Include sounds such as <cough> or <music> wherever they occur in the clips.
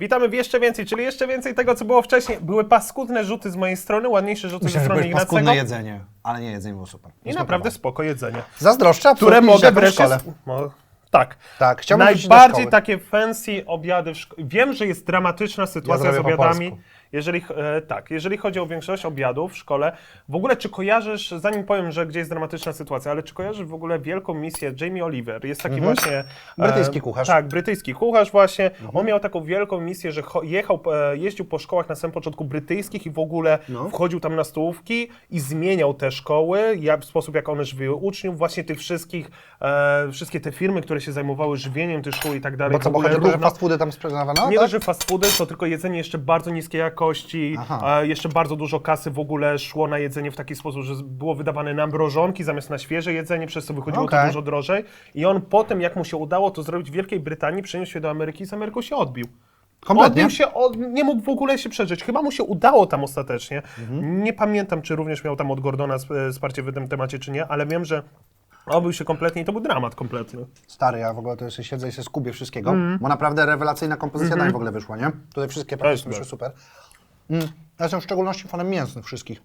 Witamy w jeszcze więcej, czyli jeszcze więcej tego, co było wcześniej. Były paskudne rzuty z mojej strony, ładniejsze rzuty ze Myślałem, że strony byłeś Ignacego. paskudne jedzenie, ale nie, jedzenie było super. I naprawdę spoko jedzenie. Zazdroszczę, Które absolutnie, mogę w wreszcie... szkole. No, tak. Tak, chciałbym wrócić do Najbardziej szkoły. takie fancy obiady w szkole. Wiem, że jest dramatyczna sytuacja z zrobię po obiadami. polsku. Jeżeli, e, tak, jeżeli chodzi o większość obiadów w szkole, w ogóle czy kojarzysz, zanim powiem, że gdzie jest dramatyczna sytuacja, ale czy kojarzysz w ogóle wielką misję Jamie Oliver? Jest taki właśnie... e, Brytyjski kucharz. Tak, brytyjski kucharz właśnie. On miał taką wielką misję, że jechał, e, jeździł po szkołach na samym początku brytyjskich i w ogóle No. wchodził tam na stołówki i zmieniał te szkoły, jak, sposób jak one żywiły uczniów, właśnie tych wszystkich, wszystkie te firmy, które się zajmowały żywieniem tych szkół i tak dalej. Bo w co, bo chodzi o to, że fast foody tam sprzedawano? nie tak? że fast foody, to tylko jedzenie jeszcze bardzo niskiej jakości, Aha. jeszcze bardzo dużo kasy w ogóle szło na jedzenie w taki sposób, że było wydawane na mrożonki zamiast na świeże jedzenie, przez co wychodziło to Okej. dużo drożej. I on potem, jak mu się udało to zrobić w Wielkiej Brytanii, przeniósł się do Ameryki i z Ameryką się odbił. Kompletnie. Odbił się, od, nie mógł w ogóle się przeżyć. Chyba mu się udało tam ostatecznie. Mhm. Nie pamiętam, czy również miał tam od Gordona e, wsparcie w tym temacie, czy nie, ale wiem, że odbył się kompletnie i to był dramat kompletny. Stary, ja w ogóle to jeszcze siedzę i się skubię wszystkiego, Mhm. bo naprawdę rewelacyjna kompozycja dań w ogóle wyszła, nie? Tutaj wszystkie jest praktycznie wyszły tak. super. Mm. Ja jestem w szczególności fanem mięsnych wszystkich.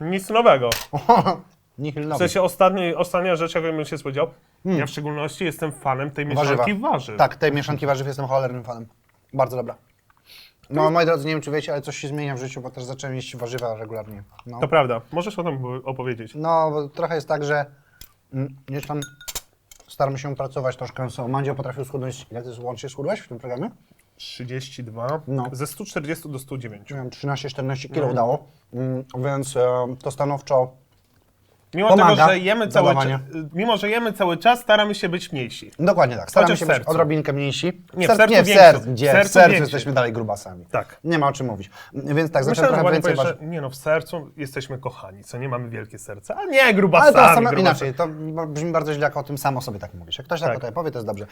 Nic nowego. <laughs> Nihil W nowy. sensie ostatni, ostatnia rzecz, jaką bym się spodziewał, ja w szczególności jestem fanem tej mieszanki warzyw. Tak, tej mieszanki warzyw jestem cholernym fanem. Bardzo dobra. No, moi drodzy, nie wiem czy wiecie, ale coś się zmienia w życiu, bo też zacząłem jeść warzywa regularnie. No, To prawda. Możesz o tym opowiedzieć. no bo trochę jest tak, że mm, gdzieś tam staram się pracować troszkę. Mandzio potrafił schudnąć, ile ty łącznie schudłeś w tym programie? 32, No. ze 140 do 109. Nie wiem, 13-14 kilo udało, mm, więc e, to stanowczo Mimo Pomaga tego, że jemy cały czas, dodawanie. mimo że jemy cały czas, staramy się być mniejsi. Dokładnie tak. Staramy Chociaż się w być sercu. odrobinkę mniejsi. Nie, w Serc- sercu nie, w sercu, gdzie? W W sercu jesteśmy dalej grubasami. Tak. Nie ma o czym mówić. Więc tak, zacząłem Myślałem, trochę więcej powiesz, ważyć. że nie no, w sercu jesteśmy kochani, co nie mamy wielkie serce, a nie Ale grubasami. to samo, grubasami. inaczej, to brzmi bardzo źle, jak o tym sam o sobie tak mówisz. Jak ktoś tak, Tak. o tobie powie, to jest dobrze.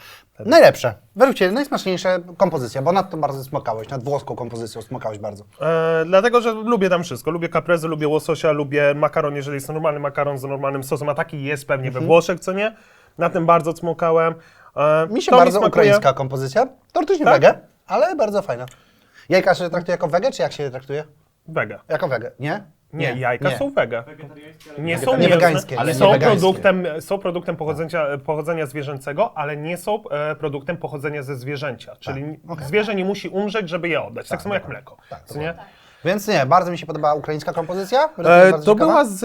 Najlepsze, według Ciebie najsmaczniejsze kompozycja, bo nad tym bardzo smokałeś, nad włoską kompozycją smokałeś bardzo. E, dlatego, że lubię tam wszystko. Lubię caprese, lubię łososia, lubię makaron, jeżeli jest normalny makaron z normalnym sosem, a taki jest pewnie we Włoszech, co nie? Na tym bardzo cmokałem. E, Mi się to bardzo smakuje- ukraińska kompozycja, teoretycznie Tak? wege, ale bardzo fajna. Jajka się traktuje jako wege, czy jak się je traktuje? Wega. Jako wege, nie? Nie, jajka nie. są wege. Nie są Nie wegańskie, ale nie są wegańskie. produktem, są produktem pochodzenia, pochodzenia zwierzęcego, ale nie są e, produktem pochodzenia ze zwierzęcia. Czyli okej. zwierzę nie musi umrzeć, żeby je oddać. Tak, samo jak mleko. Tak, co nie? Więc nie, bardzo mi się podobała ukraińska kompozycja. E, to była z.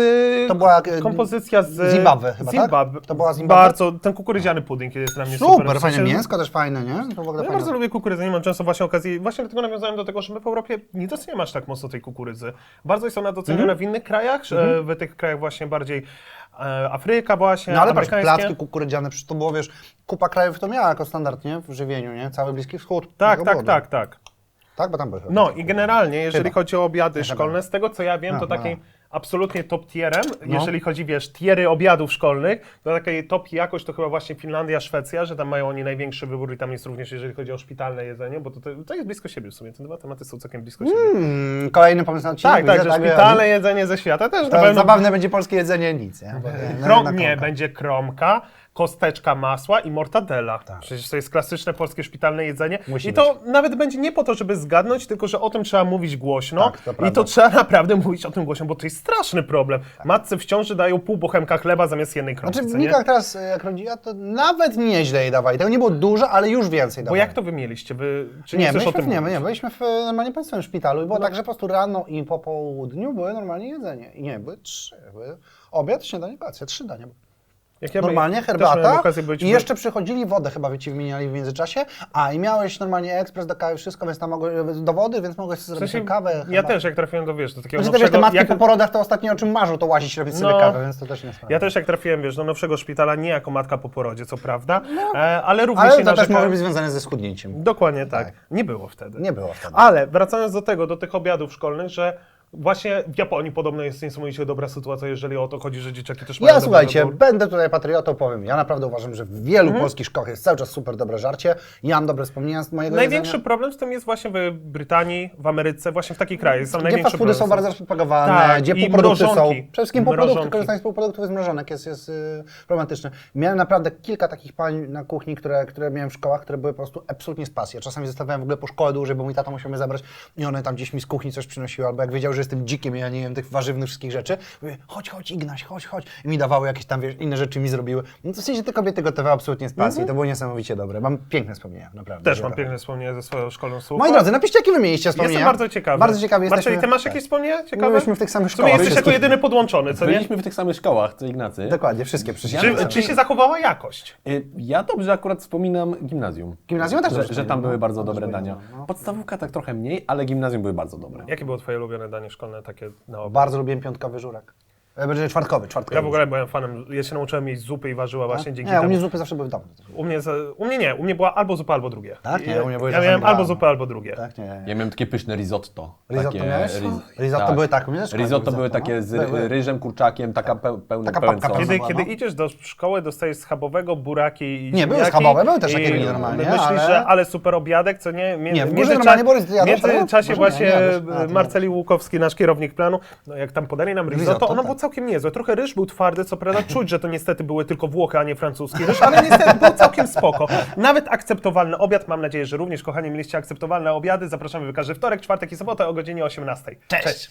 To była, e, kompozycja z. Zimbabwe chyba, tak? Zimbabwe. To była Zimbabwe? Bardzo. Ten kukurydziany pudding jest dla mnie super. Super, fajne sensie- mięsko też fajne, nie? To w ogóle Ja fajne. bardzo lubię kukurydzę, nie mam często właśnie okazji. Właśnie dlatego nawiązałem do tego, że my w Europie nie doceniamy aż tak mocno tej kukurydzy. Bardzo jest ona doceniona Mhm. w innych krajach, że w tych krajach właśnie bardziej e, Afryka właśnie, No ale patrz, placki kukurydziane, przecież to było, wiesz, kupa krajów to miała jako standard, nie? W żywieniu, nie? Cały Bliski Wschód. Tak, Tego tak, było, tak, tak. Tak, bo tam były. No i generalnie, jeżeli Chyba. chodzi o obiady Chyba. szkolne, z tego co ja wiem, No, to no, takim no. absolutnie top tierem, No. jeżeli chodzi, wiesz, tiery obiadów szkolnych, to takiej top jakość to chyba właśnie Finlandia, Szwecja, że tam mają oni największy wybór i tam jest również, jeżeli chodzi o szpitalne jedzenie, bo to, to, to jest blisko siebie w sumie, te dwa tematy są całkiem blisko siebie. Mm, kolejny pomysł na odcinek. Tak, tak, widzę, że szpitalne jedzenie ze świata też na To pewno... zabawne będzie polskie jedzenie, nic, nie? No, Krom, na nie, kromka. będzie kromka, kosteczka masła i mortadela. Tak. Przecież to jest klasyczne polskie szpitalne jedzenie. Musi I to nawet będzie nie po to, żeby zgadnąć, tylko że o tym trzeba mówić głośno. Tak, to I to trzeba naprawdę mówić o tym głośno, bo to jest straszny problem. Matce w ciąży dają pół bochenka chleba zamiast jednej kromki, Znaczy w? Mikach teraz, e, jak rodziła, to nawet nieźle jej dawali. Tego nie było dużo, ale już więcej Bo dawali. jak to wy mieliście? Wy, czy nie, Nie, chcesz o byliśmy, tym w- nie, mówić? nie, byliśmy w e, normalnie państwowym szpitalu i było No. tak, że po prostu rano i po południu były normalnie jedzenie. I nie, były trzy. Były obiad, śniadanie, kolacja, trzy dania. Jak ja Normalnie też miałem herbata i jeszcze przychodzili wodę chyba by ci wymieniali w międzyczasie, a i miałeś normalnie ekspres do kawy, wszystko, więc tam mogłeś, do wody, więc mogłeś sobie W zrobić sensie, kawę. ja herbatę. też jak trafiłem do, wiesz, do takiego Znaczy, wiesz, te nowszego... matki jak- po porodach to ostatnio o czym marzą, to łazić, robić sobie No. kawę, więc to też nie jest Ja też jak trafiłem, wiesz, do nowszego szpitala, nie jako matka po porodzie, co prawda, e, ale również No. Ale to też narzekałem- może być związane ze schudnięciem. Dokładnie tak. Tak. Nie było wtedy. Nie było wtedy. Ale wracając do tego, do tych obiadów szkolnych, że Właśnie w Japonii podobno jest niesamowicie dobra sytuacja, jeżeli o to chodzi, że dzieciaki też mają Ja słuchajcie, będę tutaj patriotą, powiem. Ja naprawdę uważam, że w wielu Mhm. polskich szkołach jest cały czas super dobre żarcie. Ja mam dobre wspomnienia z mojego Największy jedzenia. problem z tym jest właśnie w Brytanii, w Ameryce, właśnie w takich krajach. Są Gdzie największe fast foody są bardzo rozpropagowane, Tak, gdzie i półprodukty są. mrożonki. Przede wszystkim półprodukty, Mrożonki. korzystanie z półproduktów z mrożonek jest, jest yy, problematyczne. Miałem naprawdę kilka takich pań na kuchni, które, które miałem w szkołach, które były po prostu absolutnie z pasji. Ja czasami zostawiałem w ogóle po szkole dłużej, bo mój tata musiał mnie zabrać i one tam gdzieś mi z kuchni coś przynosiły, albo jak wiedział, że jestem dzikiem ja nie wiem tych warzywnych wszystkich rzeczy, mówię, chodź, chodź Ignaś, chodź, chodź. I mi dawały jakieś tam, wiesz, inne rzeczy mi zrobiły. No to w sensie te kobiety gotowały absolutnie z pasji. To było niesamowicie dobre. Mam piękne wspomnienia, naprawdę. Mhm. Też mam piękne wspomnienia ze swoją szkolną słów. Moi drodzy, napiszcie, jakie wy mieliście wspomnienia. Jestem bardzo ciekawy. Bardzo ciekawy jesteśmy. ty masz Tak. jakieś wspomnienia My ciekawe? byliśmy w tych samych W sumie szkołach. jesteś jako jedyny podłączony, co nie? Byliśmy w tych samych szkołach, co Ignacy. Dokładnie, wszystkie przyszliśmy. Czy, czy się zachowała jakość? Y, Ja dobrze akurat wspominam gimnazjum. Gimnazjum też że, że tam były no. bardzo Dobrze dobre dania. no. Podstawówka tak trochę mniej, ale gimnazjum były bardzo dobre. Jakie było twoje ulubione danie szkolne takie na obiad? Bardzo lubiłem piątkowy żurek. E, Będzie czwartkowy, czwartkowy. Ja w ogóle byłem fanem, ja się nauczyłem jeść zupy i warzyła właśnie dzięki Nie, u temu. mnie zupy zawsze były w domu. U mnie, za- u mnie nie, u mnie była albo zupa, albo drugie. Tak? Nie, u mnie były ja czasami miałem dwa, albo no. zupę, albo drugie. Tak, nie, nie. Ja miałem takie pyszne risotto. Risotto takie, miałeś? ris- Risotto były tak, u mnie też Risotto były risotto, takie no. z były. ryżem, kurczakiem, taka peł, pełna, Taka pełen papka sos. Kiedy, była, kiedy no. idziesz do szkoły, dostajesz schabowego, buraki i Nie, były ziemniaki schabowe, były też i takie mini normalnie, Myślisz, ale- że ale super obiadek, co nie? Nie, w w górze międzycza- normalnie Borys, ty W jadłeś albo? międzyczasie Może właśnie nie, nie jadłeś. A, ty nie Marceli Łukowski, nasz kierownik planu, no jak tam podali nam risotto, Risotto, ono tak. Całkiem niezłe. Trochę ryż był twardy, co prawda czuć, że to niestety były tylko Włochy, a nie francuski ryż, ale niestety było całkiem spoko. Nawet akceptowalny obiad. Mam nadzieję, że również, kochani, mieliście akceptowalne obiady. Zapraszamy w każdy wtorek, czwartek i sobotę o godzinie 18. Cześć.